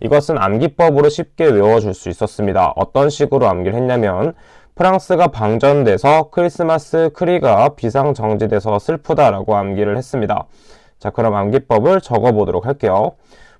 이것은 암기법으로 쉽게 외워줄 수 있었습니다. 어떤 식으로 암기를 했냐면 프랑스가 방전돼서 크리스마스 크리가 비상정지돼서 슬프다라고 암기를 했습니다. 자, 그럼 암기법을 적어보도록 할게요.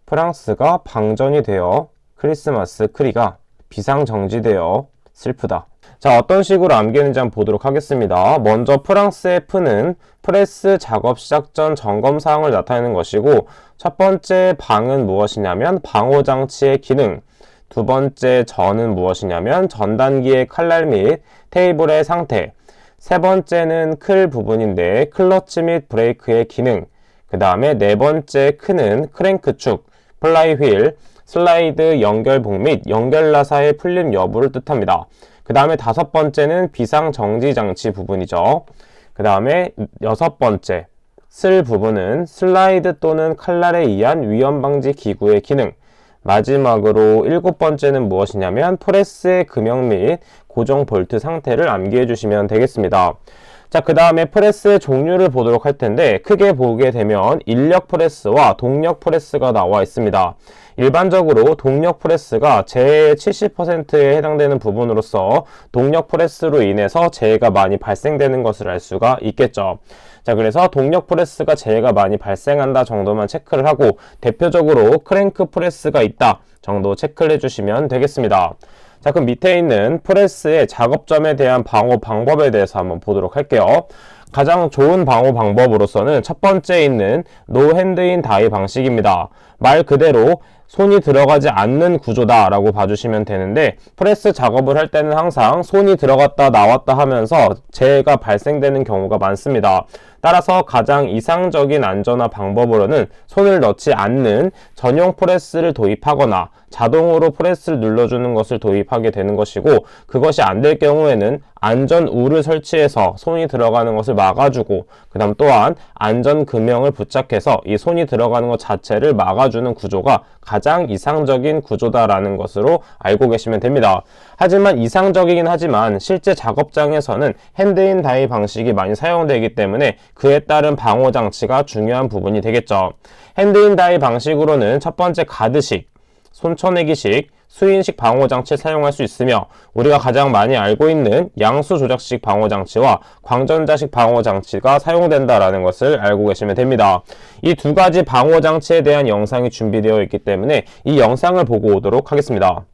프랑스가 방전이 되어 크리스마스 크리가 비상정지되어 슬프다. 자, 어떤 식으로 암기했는지 한번 보도록 하겠습니다. 먼저 프랑스의 F는 프레스 작업 시작 전 점검 사항을 나타내는 것이고, 첫 번째 방은 무엇이냐면 방호 장치의 기능, 두 번째 전은 무엇이냐면 전단기의 칼날 및 테이블의 상태, 세 번째는 클 부분인데 클러치 및 브레이크의 기능, 그 다음에 네 번째 크는 크랭크 축, 플라이 휠, 슬라이드 연결봉 및 연결 나사의 풀림 여부를 뜻합니다. 그 다음에 다섯 번째는 비상 정지 장치 부분이죠. 그 다음에 여섯 번째 슬 부분은 슬라이드 또는 칼날에 의한 위험 방지 기구의 기능. 마지막으로 일곱 번째는 무엇이냐면 프레스의 금형 및 고정 볼트 상태를 암기해 주시면 되겠습니다. 자, 그 다음에 프레스의 종류를 보도록 할 텐데, 크게 보게 되면 인력 프레스와 동력 프레스가 나와 있습니다. 일반적으로 동력 프레스가 재해의 70%에 해당되는 부분으로서 동력 프레스로 인해서 재해가 많이 발생되는 것을 알 수가 있겠죠. 자, 그래서 동력 프레스가 재해가 많이 발생한다 정도만 체크를 하고 대표적으로 크랭크 프레스가 있다 정도 체크를 해주시면 되겠습니다. 자, 그럼 밑에 있는 프레스의 작업점에 대한 방호 방법에 대해서 한번 보도록 할게요. 가장 좋은 방호 방법으로서는 첫 번째 있는 노 핸드인 다이 방식입니다. 말 그대로 손이 들어가지 않는 구조다라고 봐주시면 되는데 프레스 작업을 할 때는 항상 손이 들어갔다 나왔다 하면서 재해가 발생되는 경우가 많습니다. 따라서 가장 이상적인 안전화 방법으로는 손을 넣지 않는 전용 프레스를 도입하거나 자동으로 프레스를 눌러주는 것을 도입하게 되는 것이고 그것이 안 될 경우에는 안전 우를 설치해서 손이 들어가는 것을 막아주고 그 다음 또한 안전 금형을 부착해서 이 손이 들어가는 것 자체를 막아주는 구조가 가장 이상적인 구조다라는 것으로 알고 계시면 됩니다. 하지만 이상적이긴 하지만 실제 작업장에서는 핸드인 다이 방식이 많이 사용되기 때문에 그에 따른 방호 장치가 중요한 부분이 되겠죠. 핸드인 다이 방식으로는 첫 번째 가드식, 손쳐내기식, 수인식 방호장치 사용할 수 있으며 우리가 가장 많이 알고 있는 양수 조작식 방호장치와 광전자식 방호장치가 사용된다라는 것을 알고 계시면 됩니다. 이 두 가지 방호장치에 대한 영상이 준비되어 있기 때문에 이 영상을 보고 오도록 하겠습니다.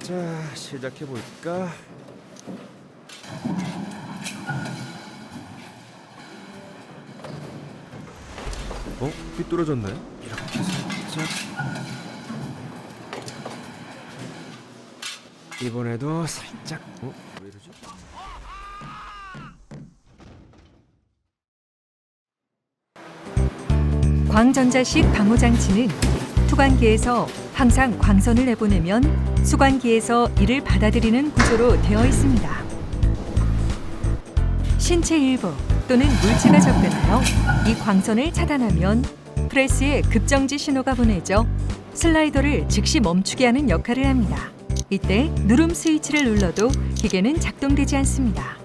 자, 시작해 볼까? 어? 삐뚤어졌네. 이렇게 살짝. 이번에도 살짝. 어? 광전자식 방호장치는 투관기에서 항상 광선을 내보내면 수관기에서 이를 받아들이는 구조로 되어 있습니다. 신체 일부 또는 물체가 접근하여 이 광선을 차단하면 프레스에 급정지 신호가 보내져 슬라이더를 즉시 멈추게 하는 역할을 합니다. 이때 누름 스위치를 눌러도 기계는 작동되지 않습니다.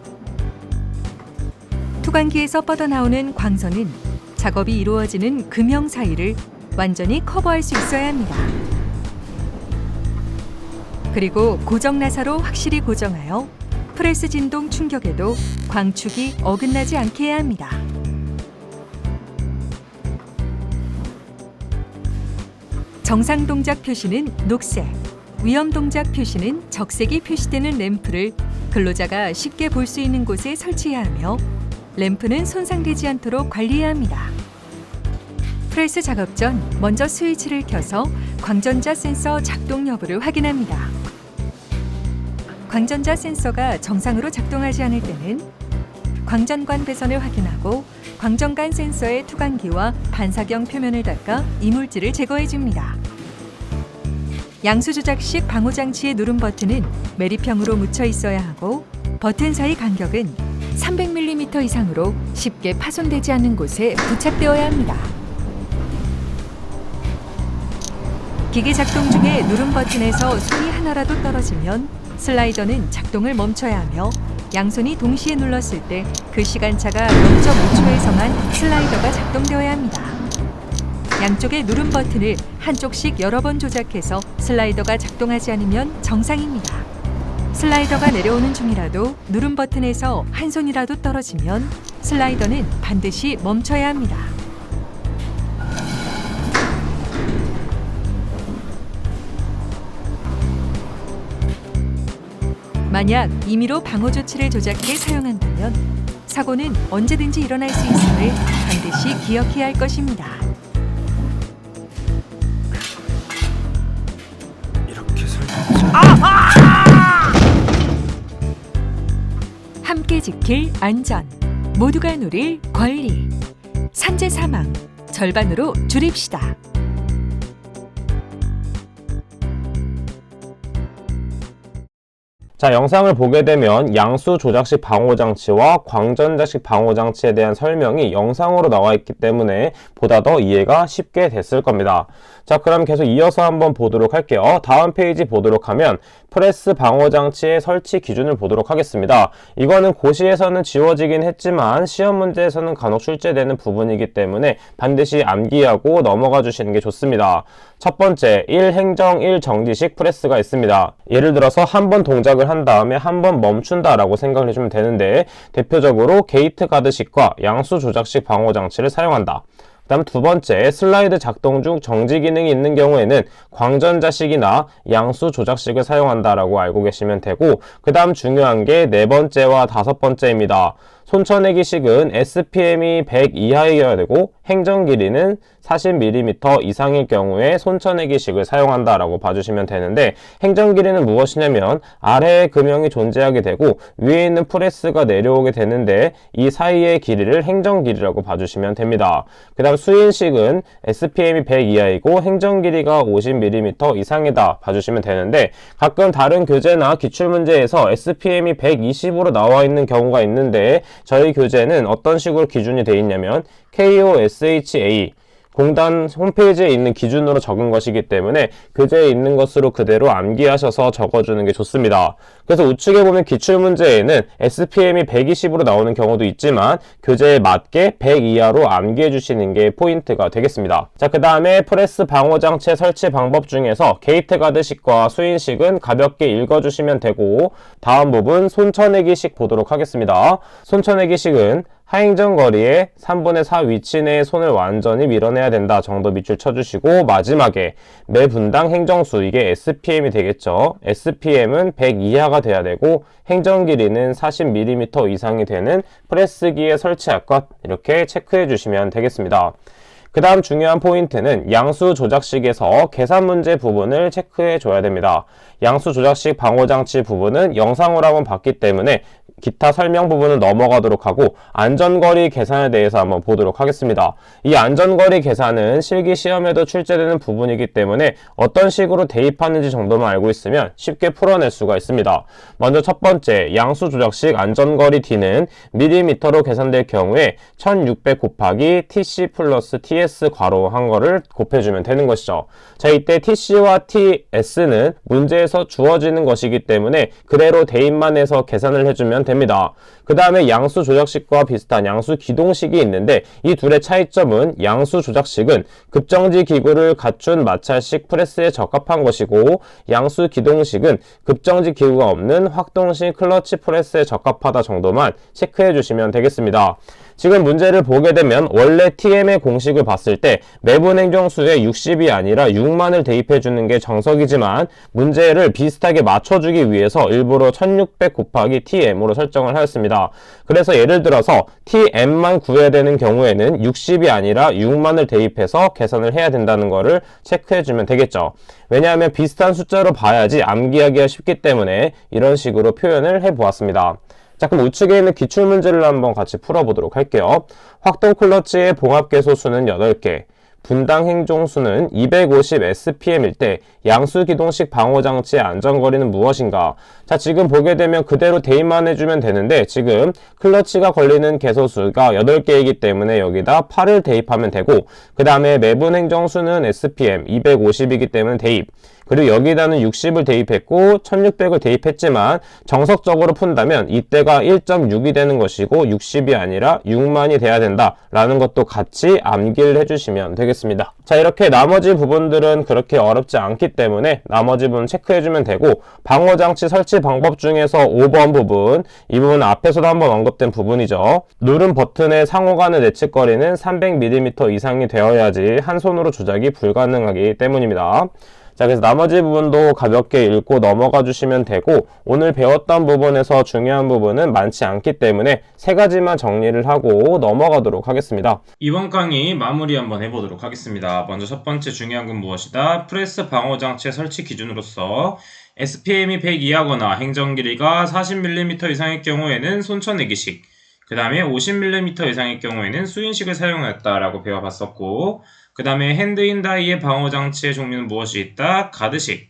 투관기에서 뻗어나오는 광선은 작업이 이루어지는 금형 사이를 완전히 커버할 수 있어야 합니다. 그리고 고정 나사로 확실히 고정하여 프레스 진동 충격에도 광축이 어긋나지 않게 해야 합니다. 정상 동작 표시는 녹색, 위험 동작 표시는 적색이 표시되는 램프를 근로자가 쉽게 볼 수 있는 곳에 설치해야 하며 램프는 손상되지 않도록 관리해야 합니다. 프레스 작업 전 먼저 스위치를 켜서 광전자 센서 작동 여부를 확인합니다. 광전자 센서가 정상으로 작동하지 않을 때는 광전관 배선을 확인하고 광전관 센서의 투광기와 반사경 표면을 닦아 이물질을 제거해 줍니다. 양수 조작식 방호 장치의 누름 버튼은 매립형으로 묻혀 있어야 하고 버튼 사이 간격은 300mm 이상으로 쉽게 파손되지 않는 곳에 부착되어야 합니다. 기계 작동 중에 누름 버튼에서 손이 하나라도 떨어지면 슬라이더는 작동을 멈춰야 하며 양손이 동시에 눌렀을 때 그 시간차가 0.5초에서만 슬라이더가 작동되어야 합니다. 양쪽의 누름 버튼을 한쪽씩 여러 번 조작해서 슬라이더가 작동하지 않으면 정상입니다. 슬라이더가 내려오는 중이라도 누름 버튼에서 한 손이라도 떨어지면 슬라이더는 반드시 멈춰야 합니다. 만약 임의로 방호 조치를 조작해 사용한다면 사고는 언제든지 일어날 수 있음을 반드시 기억해야 할 것입니다. 이렇게 살짝 함께 지킬 안전, 모두가 누릴 권리, 산재 사망 절반으로 줄입시다. 자, 영상을 보게 되면 양수 조작식 방호 장치와 광전자식 방호 장치에 대한 설명이 영상으로 나와 있기 때문에 보다 더 이해가 쉽게 됐을 겁니다. 자, 그럼 계속 이어서 한번 보도록 할게요. 다음 페이지 보도록 하면 프레스 방호 장치의 설치 기준을 보도록 하겠습니다. 이거는 고시에서는 지워지긴 했지만 시험 문제에서는 간혹 출제되는 부분이기 때문에 반드시 암기하고 넘어가 주시는 게 좋습니다. 첫 번째, 1 행정 1 정지식 프레스가 있습니다. 예를 들어서 한 번 동작을 한 다음에 한 번 멈춘다라고 생각을 해주면 되는데 대표적으로 게이트 가드식과 양수 조작식 방호 장치를 사용한다. 그다음 두 번째, 슬라이드 작동 중 정지 기능이 있는 경우에는 광전자식이나 양수 조작식을 사용한다라고 알고 계시면 되고, 그 다음 중요한 게 네 번째와 다섯 번째입니다. 손쳐내기식은 SPM이 100 이하여야 되고 행정 길이는 40mm 이상일 경우에 손쳐내기식을 사용한다라고 봐주시면 되는데 행정 길이는 무엇이냐면 아래에 금형이 존재하게 되고 위에 있는 프레스가 내려오게 되는데 이 사이의 길이를 행정 길이라고 봐주시면 됩니다. 그 다음 수인식은 SPM이 100 이하이고 행정 길이가 50mm 이상이다 봐주시면 되는데 가끔 다른 교재나 기출문제에서 SPM이 120으로 나와 있는 경우가 있는데 저희 교재는 어떤 식으로 기준이 되어 있냐면 KOSHA 공단 홈페이지에 있는 기준으로 적은 것이기 때문에 교재에 있는 것으로 그대로 암기하셔서 적어주는 게 좋습니다. 그래서 우측에 보면 기출문제에는 SPM이 120으로 나오는 경우도 있지만 교재에 맞게 100 이하로 암기해 주시는 게 포인트가 되겠습니다. 자, 그 다음에 프레스 방호 장치 설치 방법 중에서 게이트 가드식과 수인식은 가볍게 읽어주시면 되고 다음 부분 손쳐내기식 보도록 하겠습니다. 손쳐내기식은 하행전 거리에 3분의 4 위치 내에 손을 완전히 밀어내야 된다 정도 밑줄 쳐주시고 마지막에 매 분당 행정수 이게 SPM이 되겠죠. SPM은 100 이하가 돼야 되고 행정 길이는 40mm 이상이 되는 프레스기에 설치할 것 이렇게 체크해 주시면 되겠습니다. 그 다음 중요한 포인트는 양수 조작식에서 계산 문제 부분을 체크해 줘야 됩니다. 양수 조작식 방호장치 부분은 영상으로 한번 봤기 때문에 기타 설명 부분은 넘어가도록 하고 안전거리 계산에 대해서 한번 보도록 하겠습니다. 이 안전거리 계산은 실기 시험에도 출제되는 부분이기 때문에 어떤 식으로 대입하는지 정도만 알고 있으면 쉽게 풀어낼 수가 있습니다. 먼저 첫 번째 양수 조작식 안전거리 D는 밀리미터로 계산될 경우에 1600 곱하기 TC 플러스 TS 괄호 한 거를 곱해주면 되는 것이죠. 자 이때 TC와 TS는 문제에서 주어지는 것이기 때문에 그대로 대입만 해서 계산을 해주면 됩니다. 그 다음에 양수 조작식과 비슷한 양수 기동식이 있는데 이 둘의 차이점은 양수 조작식은 급정지 기구를 갖춘 마찰식 프레스에 적합한 것이고 양수 기동식은 급정지 기구가 없는 확동식 클러치 프레스에 적합하다 정도만 체크해 주시면 되겠습니다. 지금 문제를 보게 되면 원래 TM의 공식을 봤을 때 매분 행정수에 60이 아니라 6만을 대입해 주는 게 정석이지만 문제를 비슷하게 맞춰주기 위해서 일부러 1600 곱하기 TM으로 설정을 하였습니다. 그래서 예를 들어서 TM만 구해야 되는 경우에는 60이 아니라 6만을 대입해서 계산을 해야 된다는 것을 체크해 주면 되겠죠. 왜냐하면 비슷한 숫자로 봐야지 암기하기가 쉽기 때문에 이런 식으로 표현을 해 보았습니다. 자, 그럼 우측에 있는 기출 문제를 한번 같이 풀어보도록 할게요. 확동 클러치의 봉합계소수는 8개, 분당 행종수는 250 SPM일 때 양수 기동식 방호 장치의 안전거리는 무엇인가? 자, 지금 보게 되면 그대로 대입만 해주면 되는데 지금 클러치가 걸리는 개소수가 8개이기 때문에 여기다 8을 대입하면 되고 그 다음에 매분 행정수는 SPM 250이기 때문에 대입 그리고 여기다는 60을 대입했고 1600을 대입했지만 정석적으로 푼다면 이때가 1.6이 되는 것이고 60이 아니라 6만이 돼야 된다라는 것도 같이 암기를 해주시면 되겠습니다. 자 이렇게 나머지 부분들은 그렇게 어렵지 않기 때문에 나머지 부분 체크해주면 되고 방어장치 설치 방법 중에서 5번 부분 이 부분 앞에서도 한번 언급된 부분이죠. 누른 버튼의 상호 간의 내측거리는 300mm 이상이 되어야지 한 손으로 조작이 불가능하기 때문입니다. 자, 그래서 나머지 부분도 가볍게 읽고 넘어가 주시면 되고, 오늘 배웠던 부분에서 중요한 부분은 많지 않기 때문에 세 가지만 정리를 하고 넘어가도록 하겠습니다. 이번 강의 마무리 한번 해보도록 하겠습니다. 먼저 첫 번째 중요한 건 무엇이다? 프레스 방어 장치의 설치 기준으로서 SPM이 100 이하거나 행정 길이가 40mm 이상의 경우에는 손쳐내기식, 그 다음에 50mm 이상의 경우에는 수인식을 사용했다라고 배워봤었고, 그 다음에 핸드인 다이의 방어 장치의 종류는 무엇이 있다? 가드식,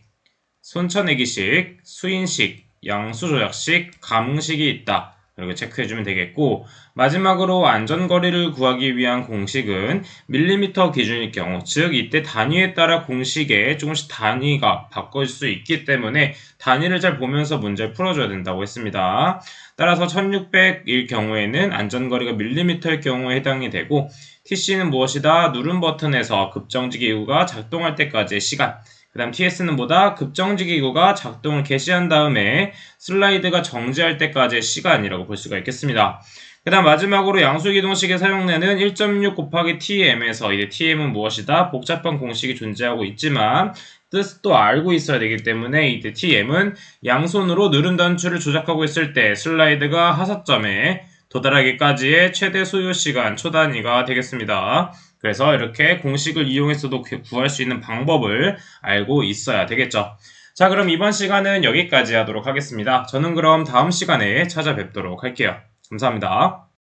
손쳐내기식, 수인식, 양수 조작식, 감응식이 있다. 이렇게 체크해주면 되겠고 마지막으로 안전거리를 구하기 위한 공식은 밀리미터 기준일 경우 즉 이때 단위에 따라 공식에 조금씩 단위가 바꿔질 수 있기 때문에 단위를 잘 보면서 문제를 풀어줘야 된다고 했습니다. 따라서 1600일 경우에는 안전거리가 밀리미터일 경우에 해당이 되고 TC는 무엇이다? 누른 버튼에서 급정지 기구가 작동할 때까지의 시간 그 다음 TS는 뭐다? 급정지 기구가 작동을 개시한 다음에 슬라이드가 정지할 때까지의 시간이라고 볼 수가 있겠습니다. 그 다음 마지막으로 양수기동식에 사용되는 1.6 곱하기 TM에서 이제 TM은 무엇이다? 복잡한 공식이 존재하고 있지만 뜻도 알고 있어야 되기 때문에 이때 TM은 양손으로 누른 단추를 조작하고 있을 때 슬라이드가 하사점에 도달하기까지의 최대 소요 시간 초 단위가 되겠습니다. 그래서 이렇게 공식을 이용해서도 구할 수 있는 방법을 알고 있어야 되겠죠. 자, 그럼 이번 시간은 여기까지 하도록 하겠습니다. 저는 그럼 다음 시간에 찾아뵙도록 할게요. 감사합니다.